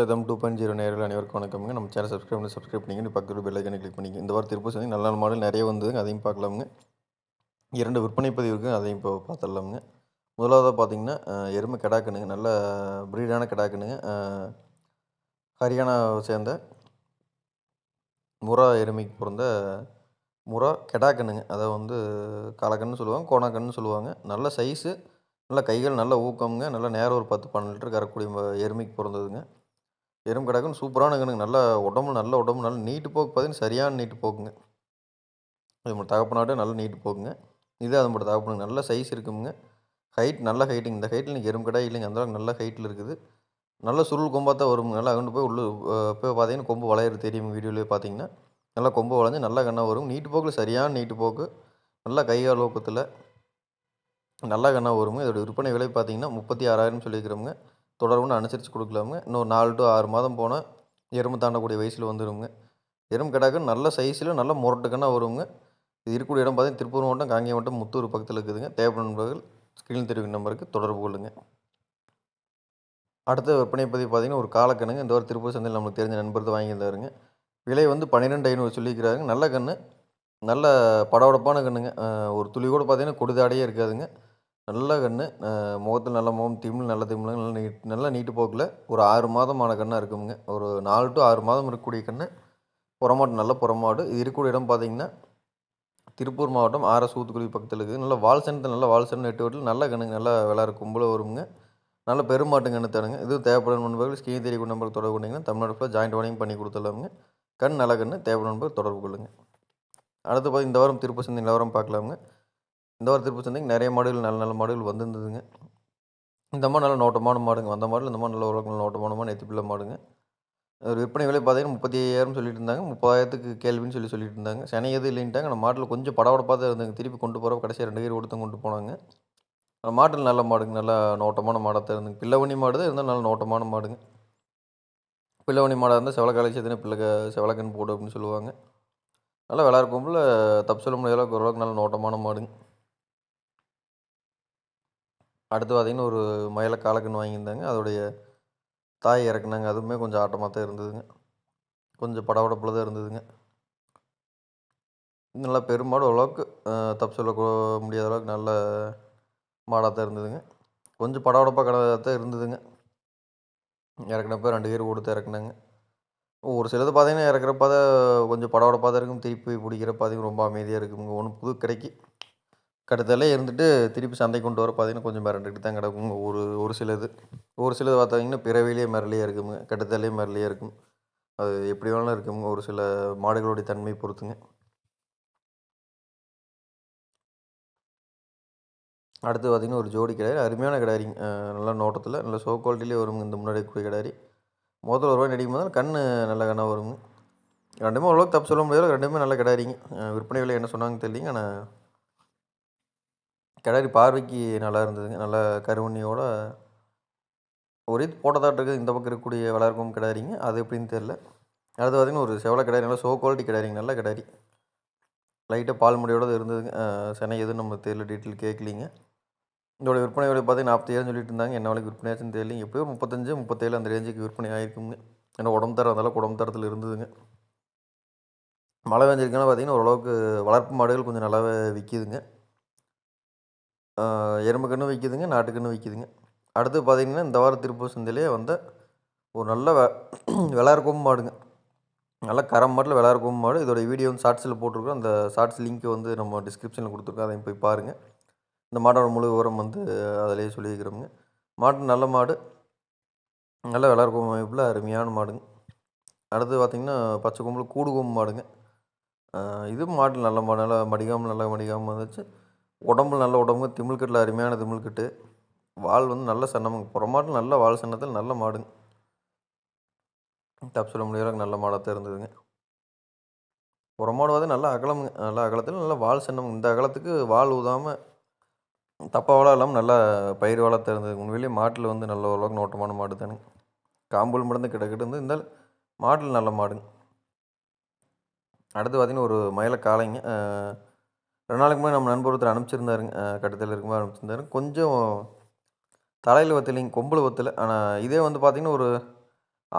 எதம் two point zero நேரில் அனைவருக்கும் வணக்கம்ங்க. நம்ம சேனல் சப்ஸ்கிரைப் பண்ணி சப்ஸ்கிரைப் பண்ணிங்க பக்கத்தில் பெல் ஐக்கனை கிளிக் பண்ணிங்க இந்த வாரம் திருப்பூர் சந்தை நல்ல நல்ல மாடல் நிறைய வந்ததுங்க. அதையும் பார்க்கலாமுங்க. இரண்டு விற்பனை பதிவு இருக்குது அதையும் இப்போ பார்த்துடலாமுங்க. முதலாவதாக பார்த்தீங்கன்னா எருமை கிடாக்கணுங்க நல்ல ப்ரீடான கிடாக்கணுங்க ஹரியானா ஹரியானாவை சேர்ந்த முரா எருமைக்கு பிறந்த முரா கெடாக்கணுங்க அதை வந்து காலக்கண்ணு சொல்லுவாங்க கோணாக்கண்ணு சொல்லுவாங்க. நல்ல சைஸு நல்ல கைகள் நல்ல ஊக்கம்ங்க. நல்ல நேரம் ஒரு பத்து பன்னெண்டு லிட்டர் கறக்கூடிய எருமைக்கு பிறந்ததுங்க. எறும்பு கிடக்குன்னு சூப்பரான கண்ணுங்க. நல்ல உடம்பு நல்ல உடம்பு நல்ல நீட்டு போக்கு பார்த்தீங்கன்னா சரியான நீட்டு போக்குங்க. இது மட்டும் தகப்பனாட்டும் நல்லா நீட்டு போக்குங்க. இது அது மட்டும் தகப்பனுங்க நல்ல சைஸ் இருக்குங்க. ஹைட் நல்ல ஹைட்டுங்க இந்த ஹைட்டில் நீங்கள் எறும்பு கடை இல்லைங்க. அந்தளவுக்கு நல்ல ஹைட்டில் இருக்குது. நல்ல சுருள் கொம்பாக தான் வருங்க. நல்லா அகண்டு போய் உள்ளே போய் பார்த்தீங்கன்னா கொம்பு வளையிறது தெரியும் வீடியோலேயே பார்த்தீங்கன்னா. நல்லா கொம்பு வளைஞ்சு நல்ல கண்ணாக வரும். நீட்டு போக்கில் சரியான நீட்டு போக்கு. நல்லா கைகால் ஊக்கத்தில் நல்ல கண்ணாக வருங்க. இதோட விற்பனை விலை பார்த்தீங்கன்னா முப்பத்தி ஆறாயிரம் சொல்லியிருக்கிறோங்க தொடர்புன்னு அனுசரித்து கொடுக்கலாமுங்க. இன்னும் நாலு டு ஆறு மாதம் போனால் எறும்பு தாண்டக்கூடிய வயசில் வந்துடுங்க எறும்பு கிடாக்கு நல்ல சைஸில் நல்ல முரட்டுக்கண்ணாக வருங்க. இது இருக்கக்கூடிய இடம் பார்த்தீங்கன்னா திருப்பூர் மாவட்டம் காங்கேயம் மாவட்டம் முத்தூர் பக்கத்தில் இருக்குதுங்க. தேவைப்படும் நண்பர்கள் ஸ்க்ரீன் தெரிவிக்கும் நம்பருக்கு தொடர்பு கொள்ளுங்க. அடுத்த விற்பனை பதிவு பார்த்தீங்கன்னா ஒரு காலக்கண்ணுங்க. இந்த ஒரு திருப்பூர் சந்தையில் நம்மளுக்கு தெரிஞ்ச நண்பர் தான் வாங்கியிருந்தாருங்க. விலை வந்து பன்னிரெண்டு ஐநூறு சொல்லியிருக்கிறாங்க நல்ல கன்று நல்ல படபடப்பான கண்ணுங்க. ஒரு துளி கூட பார்த்திங்கன்னா கொடுதாடையே இருக்காதுங்க. நல்ல கன்று முகத்தில் நல்ல முகம் திமிழ் நல்ல திமிழ் நல்ல நீட் நல்ல நீட்டு போக்கில். ஒரு ஆறு மாதமான கண்ணாக இருக்குங்க ஒரு நாலு டு ஆறு மாதம் இருக்கக்கூடிய கன்று புறமாடு நல்ல புறமாடு. இது இருக்கக்கூடிய இடம் பார்த்தீங்கன்னா திருப்பூர் மாவட்டம் ஆர்எஸ் ஊத்துக்குடி பக்கத்தில் இருக்குது. நல்ல வால் நல்ல வால் சனம் எட்டு வீட்டில் நல்ல கண்ணுங்க நல்லா விளாட்ற கும்பல வருங்க நல்ல பெருமாட்டுங்க கண்ணு இது தேவைப்படும் நண்பர்கள் ஸ்கீன் தெரிய நம்பருக்கு தொடர்பு கொண்டீங்கன்னா தமிழ்நாடு ஃபுல்லாக ஜாயிண்ட் வாடகையும் பண்ணி கொடுத்துடலாமுங்க. கண் நல்ல கண்ணு தேவைப்படும் நண்பர் தொடர்பு கொள்ளுங்க. அடுத்து பார்த்து இந்த வாரம் திருப்பூர் சந்தை நிலவரம் பார்க்கலாமுங்க. இந்த வாரம் திருப்பூர் சந்தைக்கு நிறைய மாடுகள் நல்ல நல்ல மாடுகள் வந்திருந்ததுங்க. இந்த மாதிரி நல்ல நோட்டமான மாடுங்க. வந்த மாடல் இந்த மாதிரி நல்ல உலக நோட்டமான மாடு நெத்திப்பிள்ள மாடுங்க. ஒரு விற்பனை விலை பார்த்தீங்கன்னா முப்பத்தி ஐயாயிரம் சொல்லிட்டு இருந்தாங்க முப்பதாயிரத்துக்கு கேள்வின்னு சொல்லி சொல்லிட்டு இருந்தாங்க சனி எது இல்லைன்ட்டாங்க. நம்ம மாட்டில் கொஞ்சம் படபடப்பாக தான் இருந்தாங்க திருப்பி கொண்டு போகிற கடைசியாக ரெண்டு பேர் கொடுத்து கொண்டு போனாங்க. அந்த மாட்டில் நல்ல மாடுங்க. நல்லா நோட்டமான மாடாக தான் இருந்துங்க பிள்ளவணி மாடு தான் இருந்தால் நல்ல நோட்டமான மாடுங்க. பிள்ளவணி மாடாக இருந்தால் செவலக்காலை சேர்த்துனா பிள்ளை செவலக்கன் போடு அப்படின்னு சொல்லுவாங்க. நல்லா விளாட தப்பு சொல்ல முடியாத அளவுக்கு ஓரளவுக்கு நல்ல நோட்டமான மாடுங்க. அடுத்து பார்த்தீங்கன்னா ஒரு மயில காலக்கன்று வாங்கியிருந்தாங்க. அதோடைய தாய் இறக்குனாங்க. அதுவுமே கொஞ்சம் ஆட்டமாக தான் இருந்ததுங்க. கொஞ்சம் படபடப்பில் தான் இருந்ததுங்க. நல்லா பெருமாடு ஓரளவுக்கு தப்பு சொல்ல முடியாத அளவுக்கு நல்ல மாடாக தான் இருந்ததுங்க. கொஞ்சம் படபடப்பாக கடை தான் இருந்ததுங்க. இறக்குனப்ப ரெண்டு பேர் கொடுத்து இறக்குனாங்க. ஒரு சிலது பார்த்தீங்கன்னா இறக்குறப்ப தான் கொஞ்சம் படபடப்பாக தான் இருக்கும். திருப்பி பிடிக்கிறப்ப பார்த்தீங்கன்னா ரொம்ப அமைதியாக இருக்குங்க. ஒன்று புது கிடைக்கி. கட்டத்தில் இருந்துட்டு திருப்பி சந்தைக்கு கொண்டு வர பார்த்தீங்கன்னா கொஞ்சம் மிரண்டுக்கிட்டு தான் கிடக்குங்க ஒரு ஒரு சிலது. ஒரு சிலது பார்த்தீங்கன்னா பிறவிலேயே மிரளியாக இருக்குங்க கடுத்தாலே மிரளியாக இருக்கும். அது எப்படி வேணாலும் இருக்குங்க ஒரு சில மாடுகளுடைய தன்மை பொறுத்துங்க. அடுத்து பார்த்தீங்கன்னா ஒரு ஜோடி கிடாரி. அருமையான கிடாரிங்க நல்லா நோட்டத்தில் நல்ல சோ குவாலிட்டிலே வருங்க இந்த முன்னாடி கூடிய கிடாரி. முதல்ல ஒரு ரூபாய் நடிக்கும் போது கண் நல்ல கண்ணாக வருங்க. ரெண்டுமே ஓரளவுக்கு தப்பு சொல்ல முடியாது ரெண்டுமே நல்ல கிடாரிங்க. விற்பனை விலை என்ன சொன்னாங்கன்னு தெரியலிங்க. ஆனால் கிடாரி பார்வைக்கு நல்லா இருந்ததுங்க நல்ல கருவண்ணியோட ஒரு இது இருக்குது. இந்த பக்கம் இருக்கக்கூடிய வளர்க்கும் கிடாரிங்க. அது எப்படின்னு தெரில அடுத்து பார்த்தீங்கன்னா ஒரு செவலை கிடாரி நல்லா சோ குவாலிட்டி கிடாரிங்க நல்ல கிடாரி. லைட்டாக பால் முடியோடு தான் இருந்ததுங்க. சென்னை எதுவும் நம்ம தெரியல டீட்டெயில் கேட்கலிங்க. இதோட விற்பனை விலை பார்த்தீங்கன்னா நாற்பத்தேழு சொல்லிட்டு இருந்தாங்க. என்ன வேலைக்கு விற்பனை ஆச்சுன்னு தெரியல. எப்படியோ முப்பத்தஞ்சு முப்பத்தேழு அந்த ரேஞ்சுக்கு விற்பனை ஆயிருக்குங்க. ஏன்னா உடம்பு தரம் அதெல்லாம் உடம்பு தரத்தில் இருந்ததுங்க. மழை பெஞ்சிருக்கனால பார்த்தீங்கன்னா ஓரளவுக்கு வளர்ப்பு மாடுகள் கொஞ்சம் நல்லாவே விற்கிதுங்க எறும்பு கன்று விற்கிதுங்க நாட்டுக்கன்று விற்கிதுங்க அடுத்து பார்த்தீங்கன்னா இந்த வாரம் திருப்பூர் சந்தையிலே வந்த ஒரு நல்ல வெ விளாட்றக்கும் மாடுங்க. நல்ல கரம் மாட்டில் விளாட்றக்கும் மாடு. இதோட வீடியோ வந்து ஷார்ட்ஸில் போட்டிருக்கோம். அந்த ஷார்ட்ஸ் லிங்க் வந்து நம்ம டிஸ்கிரிப்ஷனில் கொடுத்துருக்கோம். அதையும் போய் பாருங்கள் இந்த மாடோட முழு விவரம் வந்து அதிலேயே சொல்லியிருக்கிறோங்க மாட்டு நல்ல மாடு. நல்ல விளாட்றக்கும் அமைப்பில் அருமையான மாடுங்க. அடுத்து பார்த்திங்கன்னா பச்சை கொம்பில் கூடு கொம்பு மாடுங்க. இது மாட்டு நல்ல மாடு. நல்லா மடிகாமல் நல்லா மடிகாமல் வந்துச்சு. உடம்புல நல்ல உடம்பு திமிழ்கட்டில் அருமையான திமிழ்கட்டு வால் வந்து நல்ல சன்னமுங்க புறமாட்டில் நல்ல வால் சன்னத்தில் நல்ல மாடுங்க. தப்பு சொல்ல முடியாத அளவுக்கு நல்ல மாடாக தான் இருந்ததுங்க புறமாடு வந்து நல்ல அகலமுங்க நல்ல அகலத்தில் நல்ல வால் சன்னமுங்க. இந்த அகலத்துக்கு வால் ஊதாமல் தப்பா வாழ இல்லாமல் நல்லா பயிர் வாழ இருந்தது உண்மையிலேயே மாட்டில் வந்து நல்ல ஓரளவுக்கு நோட்டமான மாடு தானுங்க. காம்பூல் மடந்து கிடக்கிட்டு இருந்து இருந்தாலும் மாட்டில் நல்ல மாடுங்க. அடுத்து பார்த்திங்கன்னா ஒரு மயில காளைங்க ரெண்டு நாளைக்கு முன்னாடி நம்ம நண்பர் ஒருத்தர் அனுப்பிச்சிருந்தாருங்க கட்டத்தில் இருக்கும்போது அனுப்பிச்சிருந்தாரு. கொஞ்சம் தலையில் வத்தலைங்க கொம்பில் வத்தலை. ஆனால் இதே வந்து பார்த்திங்கன்னா ஒரு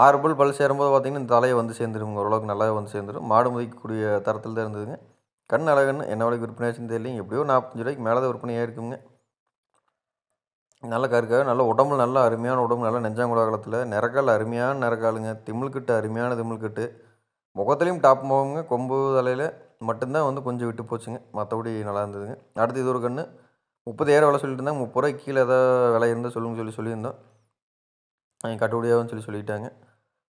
ஆறு பல் பல் சேரும்போது பார்த்தீங்கன்னா இந்த தலையை வந்து சேர்ந்துருங்க. ஓரளவுக்கு நல்லாவே வந்து சேர்ந்துரும். மாடு மதிக்கக்கூடிய தரத்தில் தான் இருந்ததுங்க. கண் அழகுன்னு என்ன விலைக்கு விற்பனை ஆச்சுன்னு தெரியலைங்க. எப்படியோ நாற்பத்தஞ்சு ரூபாய்க்கு மேலே தான் இருக்குங்க ஆயிருக்குங்க. நல்ல கருக்காக நல்ல உடம்புல நல்ல அருமையான உடம்பு நல்ல நெஞ்சாங்குள காலத்தில் நிறக்கால் அருமையான நிறக்காலுங்க. திமிழ்கட்டு அருமையான திமிழ்கட்டு முகத்துலேயும் டாப் முகங்க கொம்பு தலையில். மட்டும்தான் வந்து கொஞ்சம் விட்டு போச்சுங்க. மற்றபடி நல்லா இருந்ததுங்க. அடுத்து இது ஒரு கன்று முப்பதாயிரம் விலை சொல்லிட்டு இருந்தாங்க. முப்பது ரூபாய்க்கு கீழே ஏதாவது விலை இருந்தால் சொல்லுங்க சொல்லி சொல்லியிருந்தோம். அவங்க கட்டுப்படியாகும்னு சொல்லி சொல்லிட்டாங்க.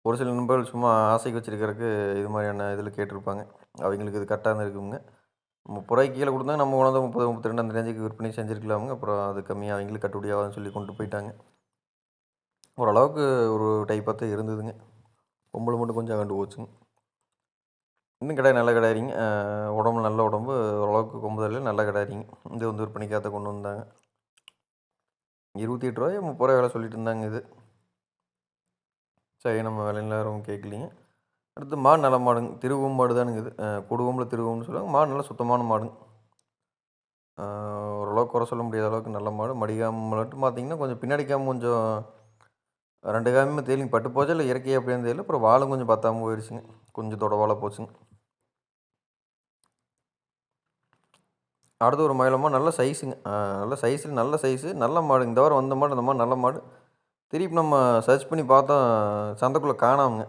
ஒரு சில நண்பர்கள் சும்மா ஆசைக்கு வச்சுருக்கிறதுக்கு இது மாதிரியான இதில் கேட்டிருப்பாங்க. அவங்களுக்கு இது கரெக்டாக இருக்குங்க. முப்பது ரூபாய்க்கு கீழே கொடுத்தா நம்ம கொண்டாந்து முப்பது முப்பத்தி ரெண்டு அந்த ரேஞ்சுக்கு விற்பனை செஞ்சுருக்கலாமுங்க. அப்புறம் அது கம்மியாக அவங்களுக்கு கட்டுப்படியாகாதுன்னு சொல்லி கொண்டு போயிட்டாங்க. ஓரளவுக்கு ஒரு டைப்பாக தான் இருந்ததுங்க. பொம்பளை மட்டும் கொஞ்சம் கண்டு போச்சுங்க. இன்னும் கிடையாது நல்ல கிடையாதுங்க உடம்பு நல்ல உடம்பு ஓரளவுக்கு கொம்புதல் நல்ல கிடையாதுங்க இது வந்து விற்பனைக்காக கொண்டு வந்தாங்க. இருபத்தி எட்டு ரூபாய் முப்பது ரூபாய் வேலை சொல்லிட்டு இருந்தாங்க இது. சரி நம்ம விலையில யாரும் கேட்கலிங்க. அடுத்து மாடு நல்ல மாடுங்க திருவம் மாடு தானுங்க இது. கொடுவம்பில் திருவம்னு சொல்லுவாங்க மாடு நல்லா சுத்தமான மாடுங்க. ஓரளவுக்கு குறை சொல்ல முடியாத அளவுக்கு நல்ல மாடு. மடிகாம மட்டும் பார்த்தீங்கன்னா கொஞ்சம் பின்னாடி காம கொஞ்சம் ரெண்டு காமியுமே தேலிங்க பட்டு போச்சு இல்லை இயற்கையாக அப்படின்னு தெரியல. அப்புறம் வாழும் கொஞ்சம் பத்தாமல் போயிடுச்சுங்க கொஞ்சம் தொடவால போச்சுங்க. அடுத்து ஒரு மயிலமா நல்ல சைஸுங்க நல்ல சைஸில் நல்ல சைஸு நல்ல மாடு. இந்த வாரம் வந்த மாடு அந்த மாதிரி நல்ல மாடு. திருப்பி நம்ம சர்ச் பண்ணி பார்த்தோம் சந்தைக்குள்ளே காணாமுங்க.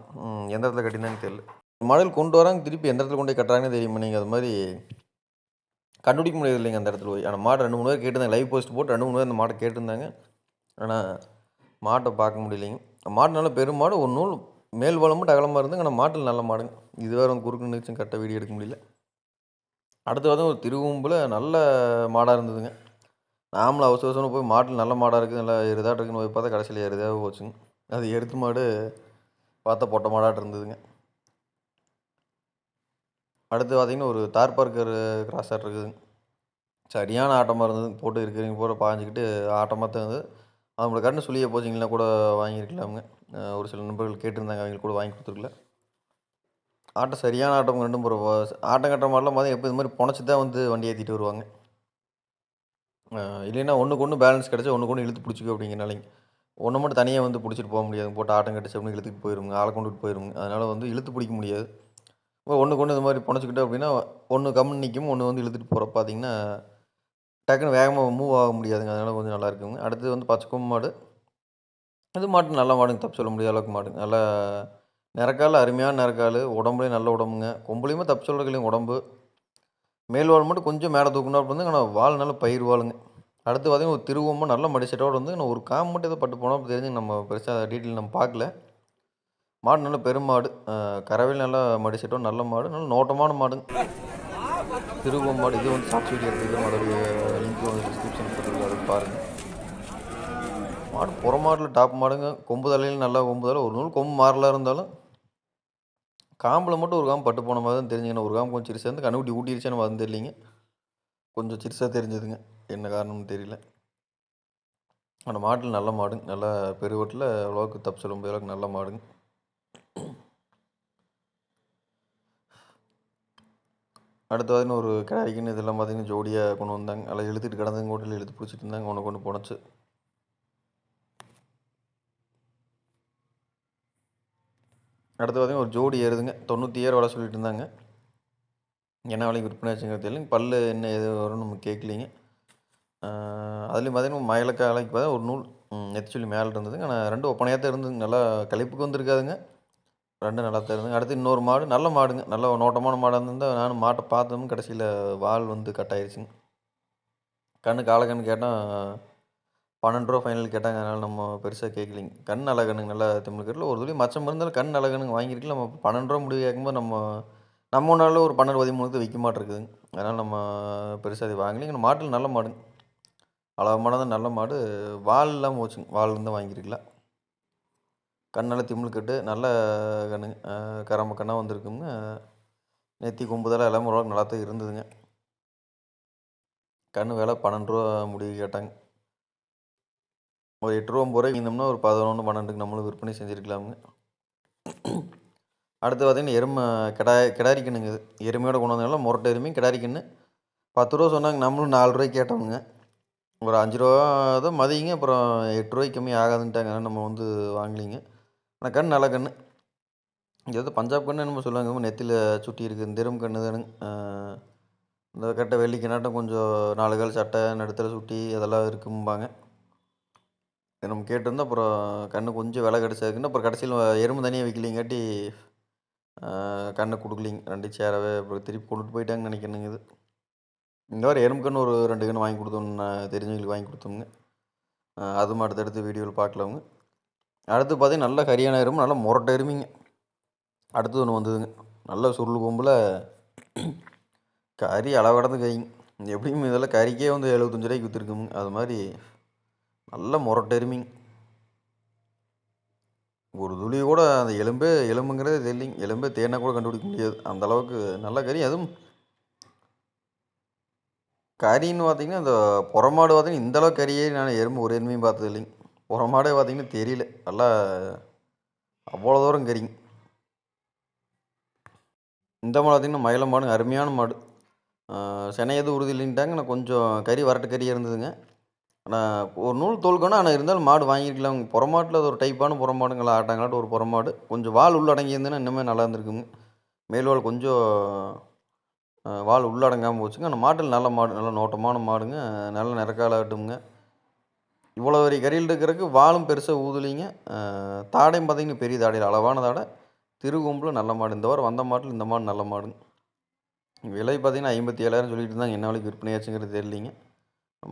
எந்த இடத்துல கட்டினான்னு தெரியல. மாடல் கொண்டு வராங்க திருப்பி எந்த இடத்துல கொண்டு போய் கட்டுறாங்கன்னு தெரியுமா? நீங்கள் அது மாதிரி கண்டுபிடிக்க முடியாது இல்லைங்க அந்த இடத்துல போய். ஆனால் மாடு ரெண்டு மூணு பேர் கேட்டிருந்தாங்க லைவ் போஸ்ட் போட்டு ரெண்டு மூணு பேர் அந்த மாட்டை கேட்டிருந்தாங்க. ஆனால் மாட்டை பார்க்க முடியலைங்க. மாடு நல்ல பெரும் மாடு ஒரு நூல் மேல் வளம் மட்டும் அகலமாக இருந்தாங்க ஆனால் மாட்டில் நல்ல மாடுங்க. இது வேறு குறுக்கு நிச்சயம் கரெக்டாக வீடியோ எடுக்க முடியல. அடுத்து வந்து ஒரு திருவும்பில் நல்ல மாடாக இருந்ததுங்க. நாமளும் அவசர அவசரம் போய் மாட்டில் நல்ல மாடாக இருக்குது நல்லா எருதாக இருக்குன்னு போய் பார்த்தா கடைசியில் எருதாக போச்சுங்க. அது எருத்து மாடு பார்த்தா பொட்டை மாடாட்டு இருந்ததுங்க. அடுத்து பார்த்திங்கன்னா ஒரு தார் பார்க்கர் கிராஸாக இருக்குதுங்க சரியான ஆட்டமாக இருந்தது. போட்டு இருக்கிறவங்க பூரா பாஞ்சிக்கிட்டு ஆட்டமாக தான் இருந்தது. அவங்களோட கண்ணு சொல்லியே போச்சிங்களா கூட வாங்கியிருக்கலாமுங்க. ஒரு சில நண்பர்கள் கேட்டிருந்தாங்க அவங்களுக்கு கூட வாங்கி கொடுத்துருக்கல. ஆட்டம் சரியான ஆட்டம் ரெண்டும் போகிற ஆட்டம் கட்டுற மாதிரிலாம் பார்த்தா எப்போ இது மாதிரி புனச்சி தான் வந்து வண்டி ஏற்றிட்டு வருவாங்க. இல்லைன்னா ஒன்றுக்கு ஒன்று பேலன்ஸ் கிடச்சா ஒன்றுக்கு ஒன்று இழுத்து பிடிச்சிக்கோ அப்படிங்கிறனாலைங்க. ஒன்று மட்டும் தனியாக வந்து பிடிச்சிட்டு போக முடியாது. போட்டு ஆட்டம் கட்டிச்சு அப்படின்னு இழுத்துட்டு போயிருங்க. ஆளை கொண்டுட்டு போயிருங்க. அதனால் வந்து இழுத்து பிடிக்க முடியாது. இப்போ ஒன்றுக்கு ஒன்று இது மாதிரி புனச்சிக்கிட்டோம் அப்படின்னா ஒன்று கம்முன்னு நிற்கும் ஒன்று வந்து இழுத்துட்டு போகிற பார்த்தீங்கன்னா டக்குன்னு வேகமாக மூவ் ஆக முடியாதுங்க. அதனால் கொஞ்சம் நல்லா இருக்குங்க. அடுத்தது வந்து பச்சை கொம்பு மாடு. இது மாட்டு நல்ல மாடுங்க. தப்பு சொல்ல முடியாத அளவுக்கு மாடுங்க. நல்லா நிறக்கால் அருமையான நிறக்கால் உடம்புலேயும் நல்ல உடம்புங்க. கொம்புலையுமே தப்பு சொல்கிறதுக்கு உடம்பு. மேல் வால் மட்டும் கொஞ்சம் மேலே தூக்கணும் அப்படி வந்து ஆனால் வால் நல்ல பயிர் வாளுங்க. அடுத்து பார்த்திங்கன்னா ஒரு திருவம்பம் நல்ல மடிசெட்டோடு வந்து நான் ஒரு காம் மட்டும் ஏதோ பட்டு போனால் தெரிஞ்சு நம்ம பெருசாக டீட்டெயில் நம்ம பார்க்கல. மாடு நல்ல பெருமாடு கறவையில் நல்லா மடி நல்ல மாடு. நல்ல நோட்டமான மாடுங்க. திருவம் மாடு இது வந்து சாட்சி வீடியோ இருக்குது அதோடைய லிங்க் வந்து டிஸ்கிரிப்ஷன் கொடுத்துருக்கு அதை பாருங்கள் மாடு புற டாப் மாடுங்க. கொம்பு தலையில் நல்லா கொம்பு தலை. ஒரு நூல் கொம்பு மாறலாக இருந்தாலும் காம்பில் மட்டும் ஒரு காம்பு பட்டு போன மாதிரி தான் தெரிஞ்சுக்கணும் ஒரு காம்பு கொஞ்சம் சிறுசாக இருந்து கண்ணுக்குட்டி ஊட்டிருச்சான்னு வந்து தெரியலிங்க. கொஞ்சம் சிறுசாக தெரிஞ்சதுங்க. என்ன காரணம்னு தெரியல. அந்த மாட்டில் நல்ல மாடுங்க. நல்லா பெருவட்டில் அவ்வளோக்கு தப்பு சொல்ல முடியாத அளவுக்கு நல்ல மாடுங்க. அடுத்து பார்த்தீங்கன்னா ஒரு கிடாரிக்குன்னு இதெல்லாம் பார்த்தீங்கன்னா ஜோடியாக கொண்டு வந்தாங்க. நல்லா இழுத்துட்டு கிடந்தங்க கோட்டில் இழுத்து பிடிச்சிட்டு இருந்தாங்க. ஒன்று கொண்டு போனச்சு. அடுத்து பார்த்தீங்கன்னா ஒரு ஜோடி ஏறுதுங்க. தொண்ணூற்றி ஏறு விலை சொல்லிட்டு இருந்தாங்க. என்ன விலைக்கு விற்பனை ஆச்சுங்கிறது தெரியல. பல் என்ன எது வரும்னு நம்ம கேட்கலிங்க. அதுலேயும் பார்த்தீங்கன்னா மயிலக்காய் விலைக்கு பார்த்தா ஒரு நூல் நெத்திச்சொல்லி மேலே இருந்ததுங்க. ஆனால் ரெண்டு ஒப்பனையாக தான் இருந்ததுங்க. நல்லா கழிப்புக்கு வந்திருக்காதுங்க. ரெண்டும் நல்லா தான் இருந்தது அடுத்து இன்னொரு மாடு நல்ல மாடுங்க. நல்ல நோட்டமான மாடாக இருந்திருந்தால் நானும் மாட்டை பார்த்தோம் கடைசியில் வால் வந்து கட் ஆயிடுச்சுங்க கண்ணு காலக்கண்ணு கேட்டால் பன்னெண்டு ரூபா ஃபைனல் கேட்டாங்க. அதனால் நம்ம பெருசாக கேட்கலிங்க கண் அழகனுங்க நல்லா தமிழ் கேட்டில் ஒரு துளி மச்சம் இருந்தாலும் கண் அழகனுங்க கண்ணுங்க வாங்கியிருக்கலாம் நம்ம பன்னெண்டு ரூபா முடிவு கேட்கும்போது நம்ம நம்ம ஒன்றால் ஒரு பன்னெண்டு பதிமூணுக்கு விற்க மாட்டிருக்குதுங்க. அதனால் நம்ம பெருசாக அதை வாங்கலிங்க. மாட்டில் நல்ல மாடுங்க. அளவமான தான் நல்ல மாடு. வால் இல்லாமல் போச்சுங்க. வால் இருந்தால் வாங்கியிருக்கலாம் கண்ணால் திமிழ் கட்டு. நல்ல கண்ணுங்க. கரம்ப கண்ணாக வந்திருக்குங்க. நெத்தி கும்புதெல்லாம் எல்லாமே ஓரளவுக்கு நல்லா தான் இருந்ததுங்க. கண் வேலை பன்னெண்டு ரூபா முடிவு கேட்டாங்க. ஒரு எட்டு ரூபா ஒம்பது ரூபாய்க்கு இருந்தோம்னா ஒரு பதினொன்று பன்னெண்டுக்கு நம்மளும் விற்பனை செஞ்சுருக்கலாமுங்க அடுத்து பார்த்தீங்கன்னா எருமை கிடா கிடாரி கண்ணுங்க இது எருமையோட கொண்டு வந்தனால முரட்டை எருமை கிடாரி கண்ணு பத்து ரூபா சொன்னாங்க நம்மளும் நாலு ரூபாய்க்கு கேட்டோமுங்க ஒரு அஞ்சு ரூபா தான் மதியங்க அப்புறம் எட்டு ரூபாய்க்கு கம்மி ஆகாதுன்ட்டாங்க. நம்ம வந்து வாங்கலிங்க. ஆனால் கன்று நல்ல கன்று இது வந்து பஞ்சாப் கன்று என்னமோ சொல்லுவாங்க நெத்தியில் சுட்டி இருக்குது இந்த எறும்பு கன்று தானுங்க. இந்த கட்டை வெள்ளிக்கு நாட்டம் கொஞ்சம் நாலு கால் சட்டை நடுத்தர சுட்டி அதெல்லாம் இருக்கும்பாங்க. நம்ம கேட்டிருந்தோம். அப்புறம் கன்று கொஞ்சம் விலை கிடச்சதுக்குன்னு அப்புறம் கடைசியில் எறும்பு தனியாக விற்கலிங்காட்டி கண்ணை கொடுக்கலிங்க. ரெண்டு சேரவே அப்புறம் திருப்பி கொண்டுட்டு போயிட்டாங்கன்னு நினைக்கிறேங்க இது. இந்த மாதிரி எறும்பு கன்று ஒரு ரெண்டு கன்று வாங்கி கொடுத்தோம்னு நான் தெரிஞ்சவங்களுக்கு வாங்கி கொடுத்தோங்க அதுவும் அடுத்தடுத்து வீடியோவில் பார்க்கலவங்க அடுத்து பார்த்தீங்கன்னா நல்லா கரியான எறும்பு நல்லா முரட்டை எருமிங்க அடுத்தது ஒன்று வந்ததுங்க. நல்ல சுருள் கொம்பில் கறி அளவடந்து கைங்க. எப்படியும் இதெல்லாம் கறிக்கே வந்து எழுபத்தஞ்சு ரூபாய்க்கு விற்றுருக்குங்க அது மாதிரி நல்ல முரட்டை எருமிங்க ஒரு துளி கூட அந்த எலும்பே எலும்புங்கிறதே தெரியலிங்க. எலும்பே தேனை கூட கண்டுபிடிக்க முடியாது. அந்த அளவுக்கு நல்ல கறி. அதுவும் கறின்னு பார்த்தீங்கன்னா இந்த புறமாடு பார்த்தீங்கன்னா இந்தளவுக்கு கறியே நான் எறும்பு ஒரு எருமையும் பார்த்தது இல்லைங்க. புறமாடே பார்த்தீங்கன்னா தெரியல. நல்லா அவ்வளோ தூரம் கறிங்க. இந்த மாடு பார்த்தீங்கன்னா மயிலம் மாடுங்க அருமையான மாடு. சென்னை எதுவும் உறுதி இல்லைன்ட்டாங்க. நான் கொஞ்சம் கறி வரட்டு கறி இருந்ததுங்க. ஆனால் ஒரு நூல் தோல்கணும் ஆனால் இருந்தாலும் மாடு வாங்கியிருக்கலாம் புறமாட்டில் அது ஒரு டைப்பான புறமாடுங்களா? ஆட்டாங்களாட்டு ஒரு புறமாடு. கொஞ்சம் வால் உள்ள இருந்ததுன்னா இன்னுமே நல்லா இருந்திருக்குங்க. மேல்வால் கொஞ்சம் வால் உள்ளடங்காமல் போச்சுங்க. ஆனால் மாட்டில் நல்ல மாடு நல்ல நோட்டமான மாடுங்க. நல்ல நிறக்காலாகட்டுங்க இவ்வளோ வரி கறியில் இருக்கிறதுக்கு வாலும் பெருசாக ஊதுலிங்க. தாடையும் பார்த்தீங்கன்னா பெரிய தாடையில் அளவான தாடை. திருகொம்பில் நல்ல மாடு. இந்த வாரம் வந்த மாட்டில் இந்த மாடு நல்ல மாடுங்க. விலை பார்த்தீங்கன்னா ஐம்பத்தி ஏழாயிரம் சொல்லிட்டு இருந்தாங்க. என்ன விலைக்கு விற்பனையாச்சுங்கிறது தெரியலிங்க.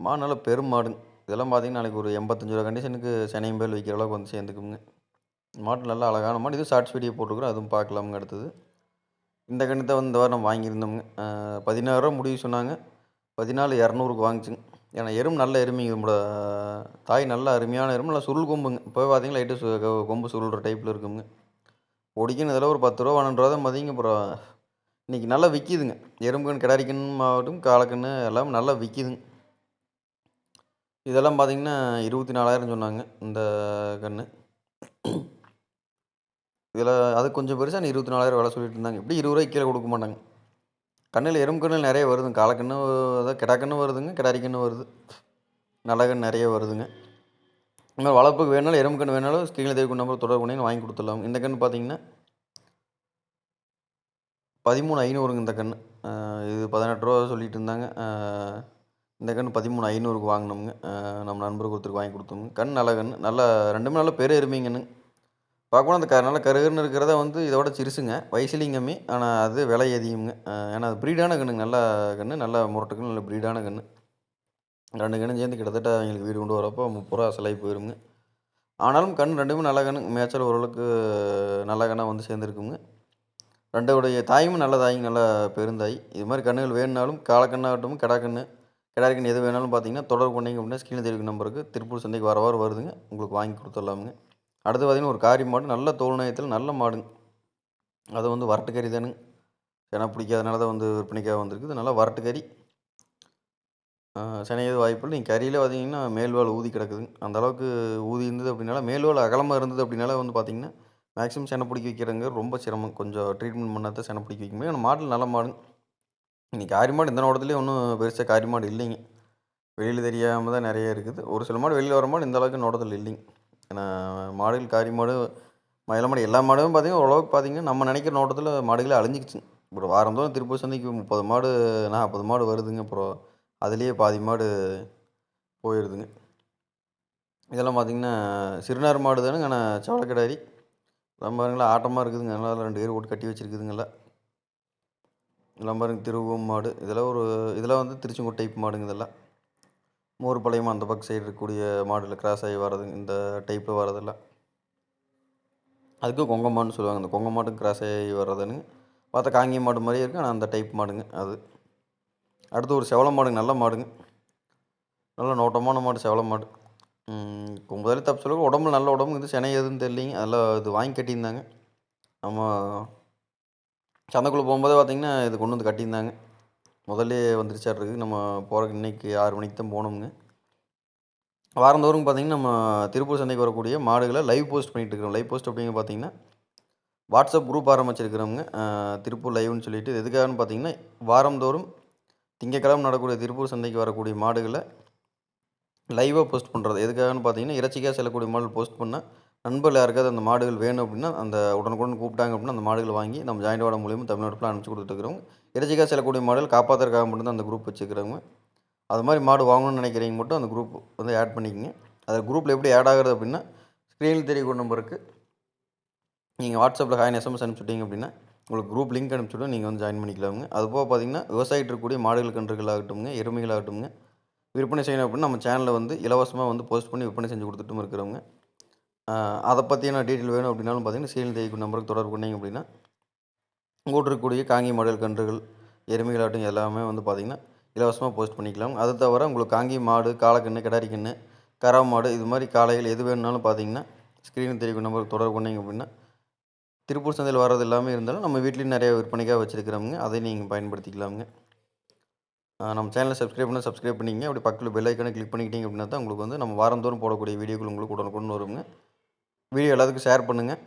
மாடு நல்ல பெரும் மாடுங்க இதெல்லாம் பார்த்தீங்கன்னா நாளைக்கு ஒரு எண்பத்தஞ்சு ரூபா கண்டிஷனுக்கு சென்னையும் பேர் விற்கிற அளவுக்கு வந்து சேர்ந்துக்குங்க. மாட்டு நல்லா அழகான மாடு. இது ஷார்ட்ஸ் வீடியோ போட்டுருக்குறோம். அதுவும் பார்க்கலாமுங்க அடுத்தது. இந்த கணித்தை வந்து இந்த வாரம் வாங்கியிருந்தோம்ங்க. பதினாறுரூவா முடிவு சொன்னாங்க. பதினாலு இரநூறுக்கு வாங்கிச்சுங்க. ஏன்னா எறும்பு நல்ல எருமைங்க நம்மளோட தாய் நல்ல அருமையான எறும்பு. நல்லா சுருள் கொம்புங்க. இப்போ பார்த்தீங்கன்னா லைட்டு சு கொம்பு சுருள்ற டைப்பில் இருக்குங்க ஒடிக்கணும். இதெல்லாம் ஒரு பத்து ரூபா பன்னெண்டு ரூபா தான் மதிங்க. அப்புறம் இன்றைக்கி நல்லா விற்கிதுங்க எறும்புக்கன்று கிடாரிக்கன்று மாவட்டம் காலக்கன்று எல்லாமே நல்லா விற்கிதுங்க இதெல்லாம் பார்த்தீங்கன்னா இருபத்தி நாலாயிரம் சொன்னாங்க இந்த கன்று இதில் அது கொஞ்சம் பெருசாக இருபத்தி நாலாயிரம் வேலை சொல்லிட்டு இருந்தாங்க. இப்படி இருபது ரூபாய்க்கு கீழே கொடுக்க மாட்டாங்க? கண்ணில் எறும்பு கண்ணில் நிறைய வருதுங்க காலக்கண்ணு அதான் கிடாக்கண்ணு வருதுங்க கிடாரிக்கன்று வருது. நல்ல நிறைய வருதுங்க. இந்த மாதிரி வளர்ப்புக்கு வேணாலும் எறும்பு கண் வேணாலும் ஸ்க்ரீனில் தேவை நம்பர் தொடர்பு பண்ணி வாங்கி கொடுத்துடலாம். இந்த கன்று பார்த்தீங்கன்னா பதிமூணு ஐநூறுங்க இந்த கன்று இது பதினெட்டு ரூபா சொல்லிட்டு இருந்தாங்க. இந்த கன்று பதிமூணு ஐநூறுக்கு வாங்கினோமுங்க. நம்ம நண்பருக்கு ஒருத்தருக்கு வாங்கி கொடுத்தோம் கண் நல்ல கன்று நல்லா ரெண்டுமே நல்லா பெரிய எருமைங்கன்னு. பார்க்கணும் அந்த க நல்ல கருகருன்னு இருக்கிறத வந்து இதோட சிறுசுங்க. வயசுலையும் கம்மி ஆனால் அது விலை அதிகம்ங்க ஏன்னா அது ப்ரீடான கண்ணுங்க. நல்ல கன்று நல்ல முரட்டுக்கு நல்ல ப்ரீடான கன்று ரெண்டு கண்ணு சேர்ந்து கிட்டத்தட்ட அவங்களுக்கு வீடு கொண்டு வரப்போ முப்பது ரூபா சிலை போயிருங்க. ஆனாலும் கண் ரெண்டுமே நல்ல கன்று மேய்ச்சல் ஓரளவுக்கு நல்ல கண்ணாக வந்து சேர்ந்துருக்குங்க. ரெண்டோடைய தாயும் நல்ல தாய்ங்க நல்ல பெருந்தாய். இது மாதிரி கண்ணுகள் வேணுனாலும் காலக்கண்ணாகட்டும் கிடாக்கண்ணு கிடாரிக்கண்ணு எது வேணாலும் பார்த்தீங்கன்னா தொடர்பு பண்ணிங்க அப்படின்னா ஸ்கிரீன் தெரிவிக்கும் நம்பருக்கு திருப்பூர் சந்தைக்கு வர வாரம் வருதுங்க. உங்களுக்கு வாங்கி கொடுத்துடலாமுங்க. அடுத்து பார்த்தீங்கன்னா ஒரு காரி மாடு நல்ல தோல் நயத்தில் நல்ல மாடுங்க. அது வந்து வரட்டு கறி தானுங்க. சென பிடிக்காதனால தான் வந்து விற்பனைக்காக வந்திருக்குது. நல்லா வரட்டு கறி செனை எது நீங்கள் கறியில் பார்த்தீங்கன்னா மேல்வால் ஊதி கிடக்குதுங்க. அந்த அளவுக்கு ஊதி இருந்தது அப்படின்னால மேல்வால் அகலமாக இருந்தது அப்படின்னால வந்து பார்த்தீங்கன்னா மேக்ஸிமம் செனை பிடிக்க வைக்கிறங்க ரொம்ப சிரமம். கொஞ்சம் ட்ரீட்மெண்ட் பண்ணால் தான் செனை பிடிக்க வைக்க முடியும். ஆனால் மாடல் நல்ல மாடுங்க. இன்னைக்கு காரி மாடு இந்த நோட்டத்துலேயும் ஒன்றும் பெருசாக காரி மாடு இல்லைங்க. வெளியில் தெரியாமல் தான் நிறைய இருக்குது. ஒரு சில மாடு வெளியில் வர மாடு இந்த அளவுக்கு நோட்டத்தில் இல்லைங்க. ஏன்னா மாடுகள் காரி மாடு மயில மாடு எல்லா மாடும் பார்த்தீங்கன்னா ஓரளவுக்கு பார்த்தீங்கன்னா நம்ம நினைக்கிற நோட்டத்தில் மாடுகளே அழிஞ்சிக்கிச்சுங்க ஒரு வாரந்தோறும் திருப்பூர் சந்தைக்கு முப்பது மாடு நாற்பது மாடு வருதுங்க. அப்புறம் அதுலேயே பாதி மாடு போயிடுதுங்க இதெல்லாம் பார்த்தீங்கன்னா சிறுநார் மாடு தானுங்க. ஆனால் சவளக்கிடாரி. பாருங்களா ஆட்டமாக இருக்குதுங்க. நல்லா ரெண்டு பேர் ஓட்டு கட்டி வச்சுருக்குதுங்களா எல்லாம் பாருங்க மாடு இதெல்லாம் ஒரு இதெல்லாம் வந்து திருச்செங்கோடு டைப் மாடுங்க இதெல்லாம். மோர் அந்த பக்கம் சைடு இருக்கக்கூடிய மாடில் கிராஸ் ஆகி வர்றதுங்க இந்த டைப்பில் வர்றதெல்லாம் அதுக்கு கொங்க மாடுன்னு சொல்லுவாங்க. அந்த கொங்க மாடு கிராஸ் ஆகி வர்றதுன்னு பார்த்தா காங்கி மாடு மாதிரியே இருக்குது ஆனால் அந்த டைப் மாடுங்க அது. அடுத்து ஒரு செவல மாடுங்க நல்ல மாடுங்க. நல்ல நோட்டமான மாடு செவல மாடு. இப்போ முதல்ல தப்பு சொல்ல உடம்புல நல்ல உடம்பு இது சென்னை எதுன்னு தெரியலிங்க. அதெல்லாம் இது வாங்கி கட்டியிருந்தாங்க. நம்ம சந்தைக்குள்ளே போகும்போதே பார்த்தீங்கன்னா இது கொண்டு வந்து கட்டியிருந்தாங்க. முதல்லே வந்துருச்சாட்ருக்கு நம்ம போகிறக்கு இன்றைக்கி ஆறு மணிக்கு தான் போனோமுங்க வாரந்தோறும் பார்த்தீங்கன்னா நம்ம திருப்பூர் சந்தைக்கு வரக்கூடிய மாடுகளை லைவ் போஸ்ட் பண்ணிகிட்டு இருக்கிறோம். லைவ் போஸ்ட் அப்படிங்க பார்த்தீங்கன்னா வாட்ஸ்அப் குரூப் ஆரம்பிச்சிருக்கிறோங்க திருப்பூர் லைவ்னு சொல்லிட்டு எதுக்காகன்னு பார்த்தீங்கன்னா வாரந்தோறும் திங்கக்கிழமை நடக்கக்கூடிய திருப்பூர் சந்தைக்கு வரக்கூடிய மாடுகளை லைவாக போஸ்ட் பண்ணுறது எதுக்காகன்னு பார்த்தீங்கன்னா இறைச்சிக்காக செல்லக்கூடிய மாடல் போஸ்ட் பண்ணால் நண்பர்கள் யாருக்காவது அந்த மாடுகள் வேணும் அப்படின்னா அந்த உடனுக்குடன் கூப்பிட்டாங்க அப்படின்னா அந்த மாடுகள் வாங்கி நம்ம ஜாயிண்ட் வாடகை மூலியமாக தமிழ்நாடு அனுப்பிச்சு கொடுத்துருக்குறோம் இறைச்சிக்காக செல்லக்கூடிய மாடுகள் காப்பாற்றுறதுக்காக மட்டும்தான் அந்த குரூப் வச்சுக்கிறவங்க அது மாதிரி மாடு வாங்கணும்னு நினைக்கிறீங்க மட்டும் அந்த குரூப் வந்து ஆட் பண்ணிக்கங்க. அது குரூப்பில் எப்படி ஆட் ஆகுறது அப்படின்னா ஸ்க்ரீனில் தெரியக்கூடிய நம்பருக்கு நீங்கள் வாட்ஸ்அப்பில் ஹாயின் எஸ்எம்எஸ் அனுப்பிச்சுட்டீங்க அப்படின்னா உங்களுக்கு குரூப் லிங்க் அனுப்பிச்சுடும் நீங்கள் வந்து ஜாயின் பண்ணிக்கலாமுங்க. அது போக பார்த்தீங்கன்னா விவசாயிட்டு இருக்கக்கூடிய மாடுகள் கன்றுகள் ஆகட்டும்ங்க எருமைகள் ஆகட்டும்ங்க விற்பனை செய்யணும் அப்படின்னா நம்ம சேனலில் வந்து இலவசமாக வந்து போஸ்ட் பண்ணி விற்பனை செஞ்சு கொடுத்துட்டும் இருக்கிறவங்க. அதை பற்றியான டீட்டெயில் வேணும் அப்படின்னாலும் பார்த்தீங்கன்னா ஸ்க்ரீனில் தேய்க்கும் நம்பருக்கு தொடர்பு பண்ணீங்க அப்படின்னா கூட்டிருக்கக்கூடிய காங்கி மாடல் கன்றுகள் எருமைகள் ஆகட்டும் எல்லாமே வந்து பார்த்திங்கன்னா இலவசமாக போஸ்ட் பண்ணிக்கலாம். அது தவிர உங்களுக்கு காங்கி மாடு காலக்கண்ணு கிடாரி கன்று கறா மாடு இது மாதிரி காளைகள் எது வேணும்னாலும் பார்த்தீங்கன்னா ஸ்க்ரீனில் தெரியக்கூடிய நம்பருக்கு தொடர்பு பண்ணிங்க அப்படின்னா திருப்பூர் சந்தையில் வர்றது எல்லாமே இருந்தாலும் நம்ம வீட்லேயும் நிறைய விற்பனைக்காக வச்சுருக்கிறோங்க அதை நீங்கள் பயன்படுத்திக்கலாமுங்க. நம்ம சேனலை சப்ஸ்கிரைப் பண்ணால் சப்ஸ்கிரைப் பண்ணிங்க அப்படி பக்கத்தில் பெல் ஐக்கனை கிளிக் பண்ணிக்கிட்டீங்க அப்படின்னா தான் உங்களுக்கு வந்து நம்ம வாரந்தோறும் போடக்கூடிய வீடியோக்கள் உங்களுக்கு உடனுக்குடன் வருங்க. வீடியோ எல்லாத்துக்கும் ஷேர் பண்ணுங்கள்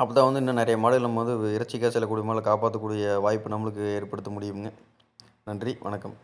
அப்போ தான் வந்து இன்னும் நிறைய மாடுகள் நம்ம வந்து இறைச்சிக்காக செல்லக்கூடிய மாடலை காப்பாற்றக்கூடிய வாய்ப்பு நம்மளுக்கு ஏற்படுத்த முடியுங்க நன்றி வணக்கம்.